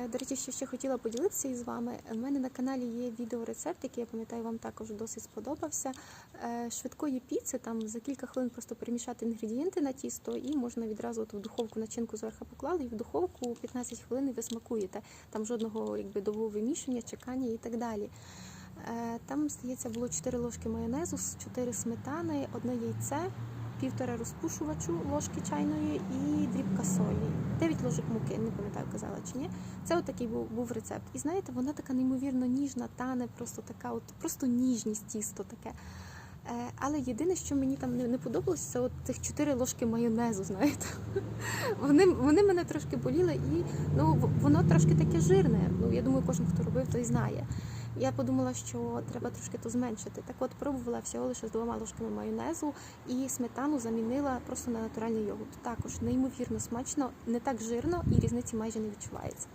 Е, До речі, що ще хотіла поділитися із вами. У мене на каналі є відеорецепт, який я пам'ятаю, вам також досить сподобався. Е, Швидкої піци, там за кілька хвилин просто перемішати інгредієнти на тісто, і можна відразу от в духовку начинку зверху поклали, і в духовку 15 хвилин ви смакуєте. Там жодного якби довгого вимішування, чекання і так далі. Е, Там, здається, було 4 ложки майонезу, 4 сметани, одне яйце, півтора розпушувачу ложки чайної і дрібка солі. 9 ложок муки, не пам'ятаю, казала чи ні. Це отакий був, був рецепт. І знаєте, вона така неймовірно ніжна, тане, просто така, от просто ніжність тісто таке. Е, але єдине, що мені там не, подобалось, це от цих 4 ложки майонезу, знаєте. Вони, вони мене трошки боліли, і ну, воно трошки таке жирне. Ну, я думаю, кожен, хто робив, той знає. Я подумала, що треба трошки то зменшити. Так от пробувала всього лише з двома ложками майонезу і сметану замінила просто на натуральний йогурт. Також неймовірно смачно, не так жирно і різниці майже не відчувається.